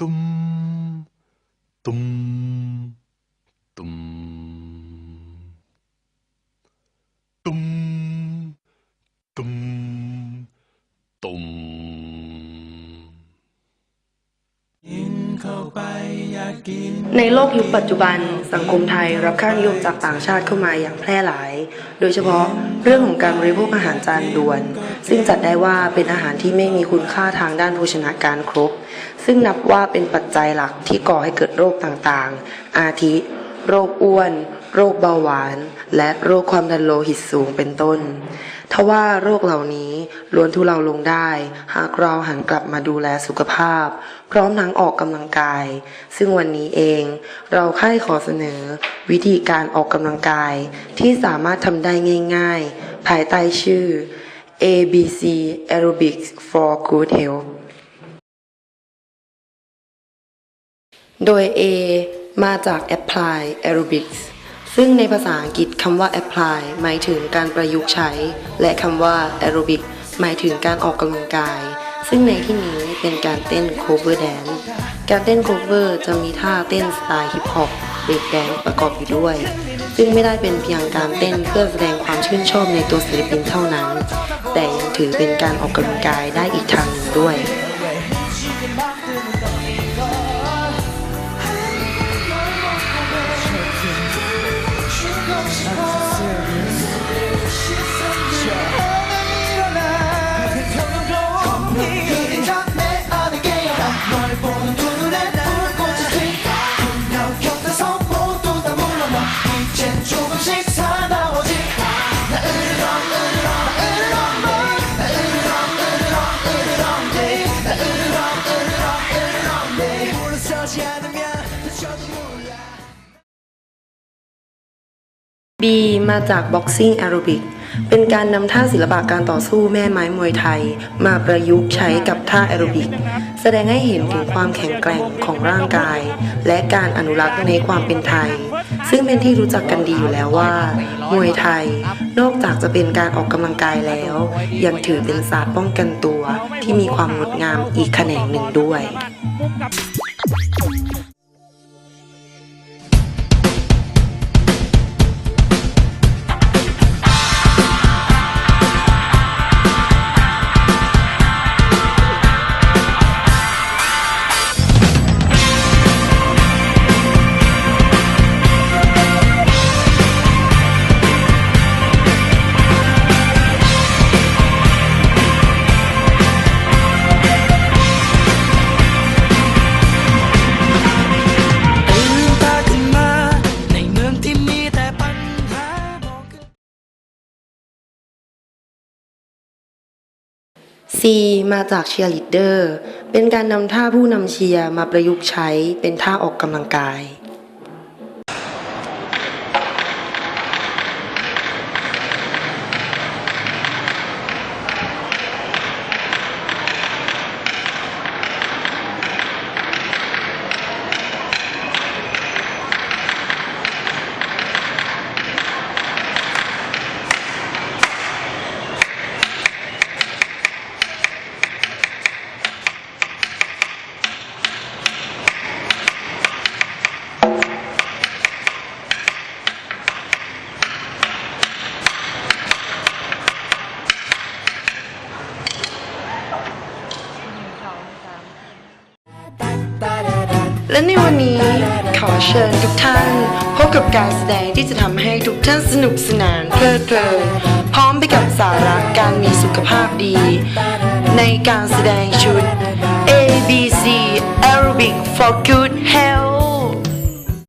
ตุ้ม ในโลกยุคปัจจุบัน สังคมไทยรับค่านิยมจากต่างชาติเข้ามาอย่างแพร่หลาย โดยเฉพาะเรื่องของการบริโภคอาหารจานด่วน ซึ่งจัดได้ว่าเป็นอาหารที่ไม่มีคุณค่าทางด้านโภชนาการครบ ซึ่งนับว่าเป็นปัจจัยหลักที่ก่อให้เกิดโรคต่างๆ อาทิ โรคอ้วน โรคเบาหวาน และโรคความดันโลหิตสูงเป็นต้นทว่าโรคเหล่านี้ล้วนทุเลาลงได้ หากเราหันกลับมาดูแลสุขภาพ พร้อมทั้งออกกำลังกาย ซึ่งวันนี้เอง เราค่ายขอเสนอ วิธีการออกกำลังกาย ที่สามารถทำได้ง่าย ๆ ภายใต้ชื่อ ABC Aerobics for Good Health โดย A มาจาก Apply Aerobics ซึ่งในภาษาอังกฤษคำว่า apply หมายถึงการประยุกต์ใช้ และคำว่า aerobic หมายถึงการออกกำลังกาย ซึ่งในที่นี้เป็นการเต้น cover dance การเต้น cover จะมีท่าเต้นสไตล์ฮิปฮอปเบรกแดนประกอบอยู่ด้วย ซึ่งไม่ได้เป็นเพียงการเต้นเพื่อแสดงความชื่นชอบในตัวศิลปินเท่านั้น แต่ยังถือเป็นการออกกำลังกายได้อีกทางหนึ่งด้วย Yeah. B มาจาก Boxing Aerobic เป็นการนำท่าศิลปะการต่อสู้แม่ไม้มวยไทย มาประยุกต์ใช้กับท่าแอโรบิก แสดงให้เห็นถึงความแข็งแกร่งของร่างกาย และการอนุรักษ์ในความเป็นไทย ซึ่งเป็นที่รู้จักกันดีอยู่แล้วว่า มวยไทย นอกจากจะเป็นการออกกำลังกายแล้ว ยังถือเป็นศาสตร์ป้องกันตัวที่มีความงดงามอีกแขนงหนึ่งด้วย C มาจากเชียร์ลีดเดอร์ เป็นการนำท่าผู้นำเชียร์มาประยุกต์ใช้เป็นท่าออกกำลังกาย และในวันนี้ขอเชิญทุกท่าน พบกับการแสดงที่จะทำให้ทุกท่านสนุกสนานเพลิดเพลินพร้อมไปกับสาระการมีสุขภาพดี ในการแสดงชุด ABC Aerobic for Good Health